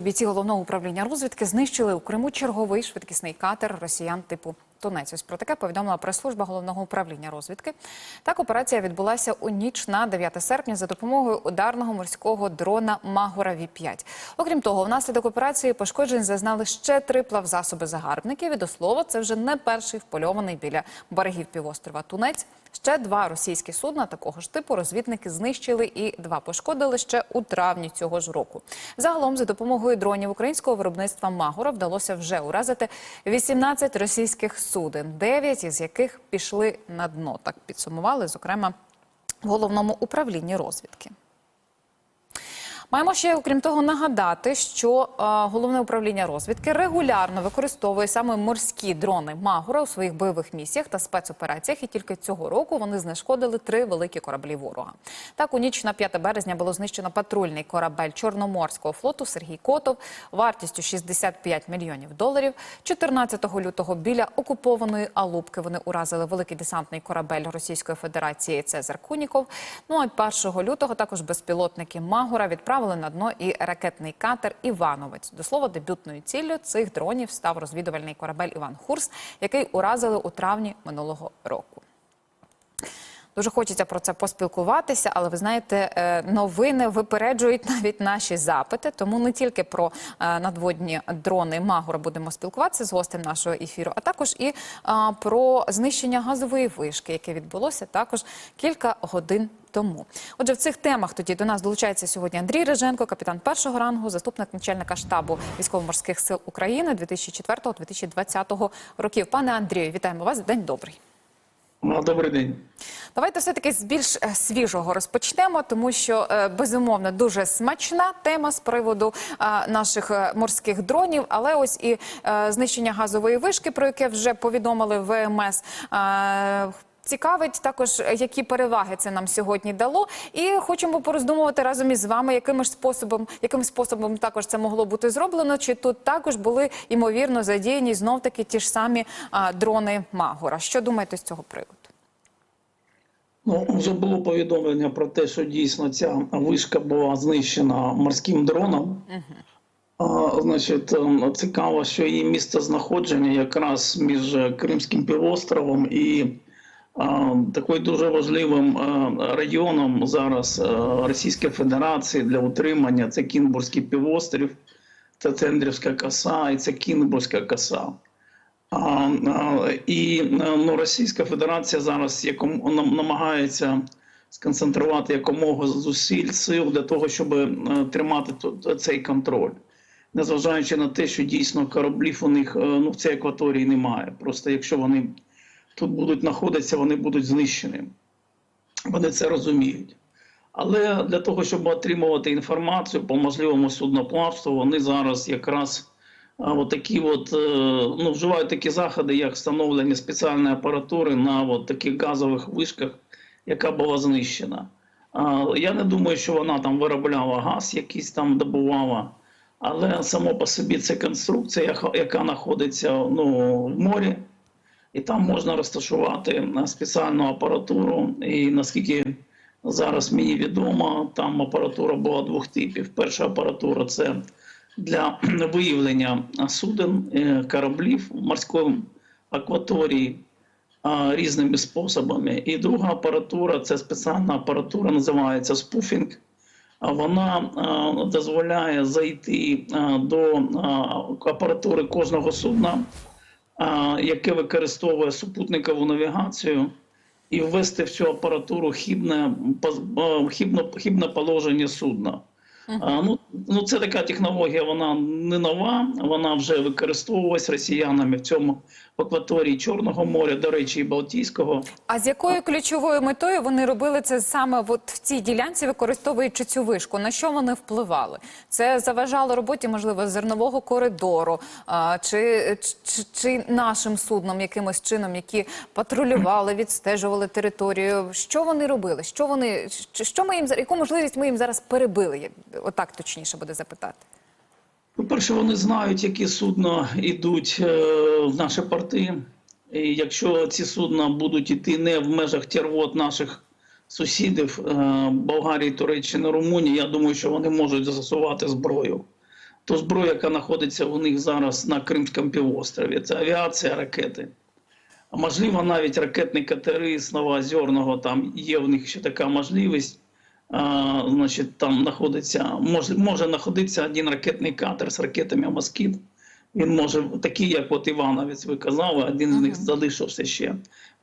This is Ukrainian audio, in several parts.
Бійці головного управління розвідки знищили у Криму черговий швидкісний катер росіян типу Тунець. Ось про таке повідомила прес-служба головного управління розвідки. Так операція відбулася у ніч на 9 серпня за допомогою ударного морського дрона Магора Ві-5. Окрім того, внаслідок операції пошкоджень зазнали ще три плавзасоби загарбників. І до слова, це вже не перший впольований біля берегів півострова Тунець. Ще два російські судна такого ж типу розвідники знищили і два пошкодили ще у травні цього ж року. Загалом, за допомогою дронів українського виробництва Магора вдалося вже уразити 18 російських суден, дев'ять із яких пішли на дно. Так підсумували, зокрема, в головному управлінні розвідки. Маємо ще, окрім того, нагадати, що головне управління розвідки регулярно використовує саме морські дрони Магура у своїх бойових місіях та спецопераціях. І тільки цього року вони знешкодили три великі кораблі ворога. Так, у ніч на 5 березня було знищено патрульний корабель Чорноморського флоту Сергій Котов вартістю 65 мільйонів доларів. 14 лютого біля окупованої Алубки вони уразили великий десантний корабель Російської Федерації Цезар Куніков. Ну а 1 лютого також безпілотники Магура відправили на дно і ракетний катер Івановець. До слова, дебютною ціллю цих дронів став розвідувальний корабель Іван Хурс, який уразили у травні минулого року. Дуже хочеться про це поспілкуватися, але ви знаєте, е, новини випереджують навіть наші запити. Тому не тільки про е, надводні дрони Магура будемо спілкуватися з гостем нашого ефіру, а також і про знищення газової вишки, яке відбулося також кілька годин. Тому, отже, в цих темах тоді до нас долучається сьогодні Андрій Реженко, капітан першого рангу, заступник начальника штабу військово-морських сил України 2004-2020 років. Пане Андрію, вітаємо вас. День добрий. Ну, Добрий день. Давайте все таки з більш е, свіжого розпочнемо, тому що е, безумовно дуже смачна тема з приводу е, наших морських дронів. Але ось і знищення газової вишки, про яке вже повідомили ВМС. Е, Цікавить також, які переваги це нам сьогодні дало, і хочемо пороздумувати разом із вами, яким ж способом, яким способом також це могло бути зроблено. Чи тут також були ймовірно задіяні знов таки ті ж самі а, дрони Магора? Що думаєте з цього приводу? Ну, вже було повідомлення про те, що дійсно ця вишка була знищена морським дроном. А, значить, ем, цікаво, що її місце знаходження якраз між Кримським півостровом і такою дуже важливим районом зараз Російської Федерації для утримання це Кінбурзький півострів, це Тендрівська коса і це Кінбурзька коса. І ну, Російська Федерація зараз яком, намагається сконцентрувати якомога зусиль сил для того, щоб е, тримати тут цей контроль, незважаючи на те, що дійсно кораблів у них е, ну, в цій акваторії немає. Просто якщо вони тут будуть знаходитися, вони будуть знищені. Вони це розуміють. Але для того, щоб отримувати інформацію по можливому судноплавству, вони зараз якраз от такі от, е, ну, вживають такі заходи, як встановлення спеціальної апаратури на от таких газових вишках, яка була знищена. Я не думаю, що вона там виробляла газ, якийсь там добувала, але само по собі це конструкція, яка знаходиться ну, в морі, і там можна розташувати е, спеціальну апаратуру. І наскільки зараз мені відомо, там апаратура була двох типів. Перша апаратура це для виявлення суден, е, кораблів в морській акваторії різними способами. І друга апаратура це спеціальна апаратура, називається спуфінг. Вона дозволяє зайти до апаратури кожного судна, яке використовує супутникову навігацію, і ввести в цю апаратуру хібне, хібне, хібне положення судна. А, Ну, ну, це така технологія, вона не нова, вона вже використовувалась росіянами в цьому в акваторії Чорного моря, до речі, і Балтійського. А з якою ключовою метою вони робили це саме от в цій ділянці, використовуючи цю вишку? На що вони впливали? Це заважало роботі, можливо, зернового коридору, а, чи, чи, чи нашим судном якимось чином, які патрулювали, відстежували територію. Що вони робили? Що вони що- ми їм яку можливість ми їм зараз перебили? Отак точніше буде запитати. По-перше, вони знають, які судна йдуть е, в наші порти. І якщо ці судна будуть йти не в межах тірвот наших сусідів е, Болгарії, Туреччини, Румунії, я думаю, що вони можуть застосувати зброю ту зброю, яка знаходиться у них зараз на Кримському півострові. Це авіація, ракети. Можливо, навіть ракетні катери з Новоозерного, там є в них ще така можливість. А, значить, там знаходиться, може, може знаходитися один ракетний катер з ракетами Москіт. Він може, такий, як от Івановець ви казали, один з них залишився ще.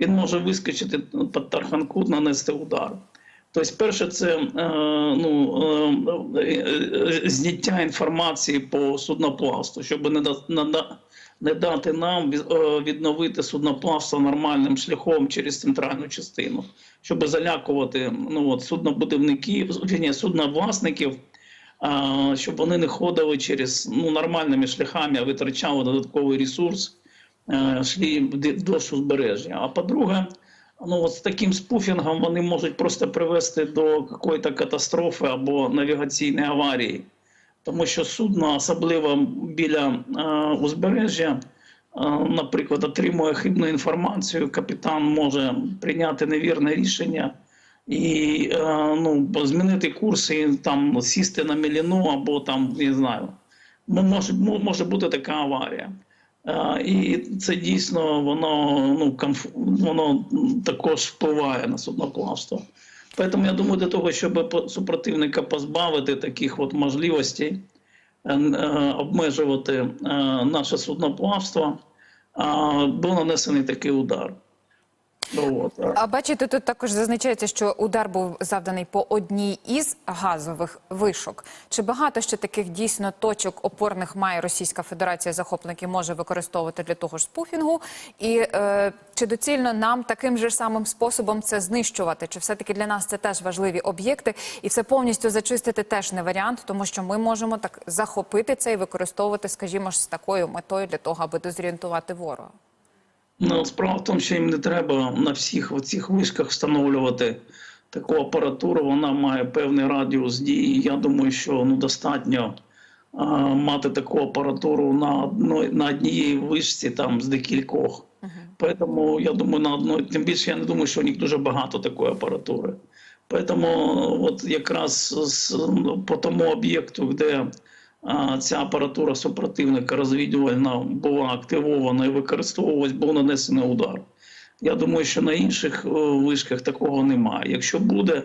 Він може вискочити під Тарханкут, нанести удар. Тобто, перше, це е, ну, е, е, зняття інформації по судноплавству, щоб не, не, дати нам відновити судноплавство нормальним шляхом через центральну частину, щоб залякувати ну, от, суднобудівників, вірні, судновласників, щоб вони не ходили через ну, нормальними шляхами, а витрачали додатковий ресурс, вд- вдовж узбережжя. А по-друге, ну, от з таким спуфінгом вони можуть просто привести до якоїсь катастрофи або навігаційної аварії. Тому що судно, особливо біля е, узбережжя, е, наприклад, отримує хибну інформацію, капітан може прийняти невірне рішення і е, ну, змінити курс і там сісти на міліну або там, не знаю, може, може бути така аварія. І це дійсно воно, ну, комф... воно також впливає на судноплавство. Тому я думаю, для того, щоб супротивника позбавити таких от можливостей, е, е, обмежувати е, наше судноплавство, був нанесений такий удар. А бачите, тут також зазначається, що удар був завданий по одній із газових вишок. Чи багато ще таких дійсно точок опорних має Російська Федерація захопники може використовувати для того ж спуфінгу? І е, чи доцільно нам таким же самим способом це знищувати? Чи все таки для нас це теж важливі об'єкти? І все повністю зачистити теж не варіант, тому що ми можемо так захопити це і використовувати, скажімо ж, з такою метою для того, аби дезорієнтувати ворога. Ну, справа в тому, що їм не треба на всіх оцих вишках встановлювати таку апаратуру. Вона має певний радіус дії. Я думаю, що ну, достатньо а, мати таку апаратуру на одной, на одній вишці там з декількох. Тому я думаю, на одной, тим більше я не думаю, що у них дуже багато такої апаратури. Тому от якраз з, по тому об'єкту, де ця апаратура супротивника розвідувальна була активована і використовувалась, був нанесений удар. Я думаю, що на інших е, вишках такого немає. Якщо буде,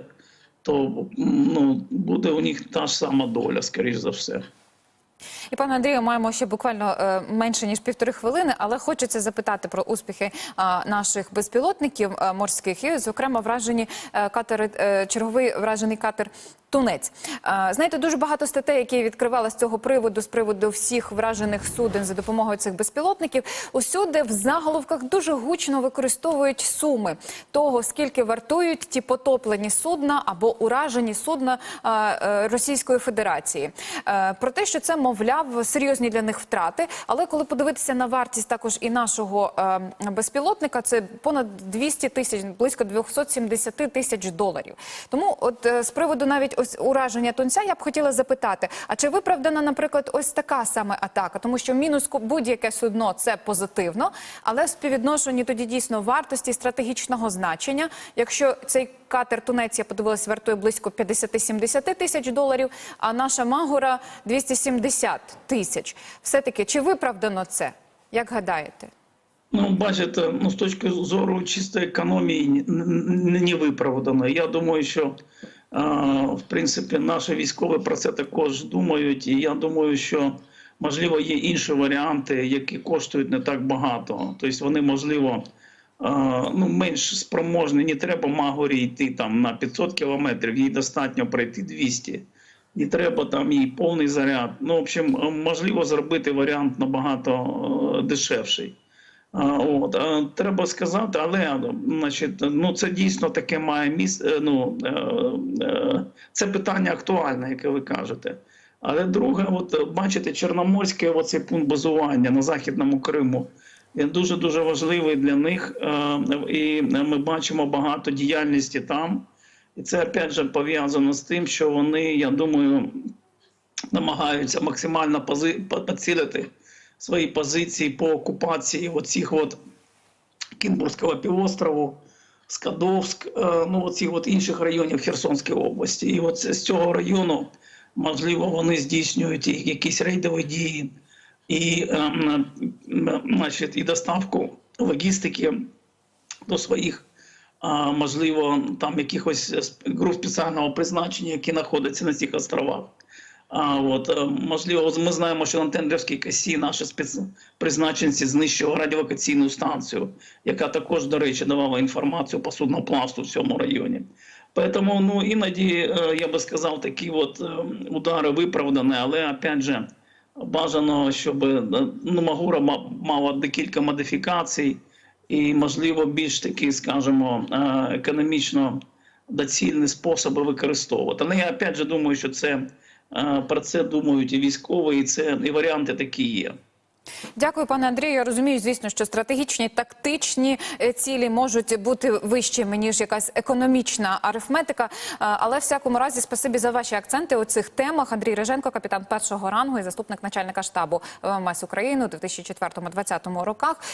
то ну, буде у них та ж сама доля, скоріш за все. І пане Андрію, маємо ще буквально е, менше ніж півтори хвилини, але хочеться запитати про успіхи а, наших безпілотників е, морських і, зокрема, вражені е, катери, е, черговий вражений катер. Тунець, знаєте, дуже багато статей, які відкривали з цього приводу, з приводу всіх вражених суден за допомогою цих безпілотників. Усюди в заголовках дуже гучно використовують суми того, скільки вартують ті потоплені судна або уражені судна е, Російської Федерації. Е, Про те, що це, мовляв, серйозні для них втрати. Але коли подивитися на вартість також і нашого е, безпілотника, це понад 200 тисяч, близько 270 тисяч доларів. Тому, от з приводу навіть ось ураження тунця, я б хотіла запитати: а чи виправдана, наприклад, ось така саме атака? Тому що мінус будь-яке судно це позитивно, але в співвідношенні тоді дійсно вартості стратегічного значення, якщо цей катер тунець, я подивилась, вартує близько 50-70 тисяч доларів, а наша магура 270 тисяч. Все таки, чи виправдано це? Як гадаєте? Ну, бачите, ну, з точки зору чистої економії не виправдано. Я думаю, що в принципі наші військові про це також думають, і я думаю, що можливо є інші варіанти, які коштують не так багато. Тобто вони можливо. Ну, менш спроможні, не треба Магорі йти там на 500 кілометрів, їй достатньо пройти 200. Не треба там їй повний заряд. Ну, в общем, можливо зробити варіант набагато е, дешевший. От, треба сказати, але значить, ну, це дійсно таке має місце. Ну, е, е, це питання актуальне, яке ви кажете. Але друге, от е, бачите, Чорноморський оцей пункт базування на Західному Криму. Він дуже дуже важливий для них, е, і ми бачимо багато діяльності там. І це опять же пов'язано з тим, що вони, я думаю, намагаються максимально поцілити свої позиції по окупації оцих от Кінбурзького півострову, Скадовськ, е, ну оцих от інших районів Херсонської області. І от з цього району можливо, вони здійснюють якісь рейдові дії і, е, м, значить, і доставку логістики до своїх, можливо, там якихось груп спеціального призначення, які знаходяться на цих островах. А от е, можливо, ми знаємо, що на Тендрівській косі наші спецпризначенці знищили радіолокаційну станцію, яка також, до речі, давала інформацію по суднопласту в цьому районі. Тому ну іноді е, я би сказав, такі от е, удари виправдані, але опять же бажано, щоб ну, Магура ма- мала декілька модифікацій і, можливо, більш такі, скажімо, економічно доцільні способи використовувати. Але я опять же думаю, що це про це думають і військові, і це і варіанти такі є. Дякую, пане Андрію. Я розумію, звісно, що стратегічні тактичні е, цілі можуть бути вищими ніж якась економічна арифметика. Але в всякому разі, спасибі за ваші акценти у цих темах. Андрій Реженко, капітан першого рангу і заступник начальника штабу ВМС України у 2004-2020 роках.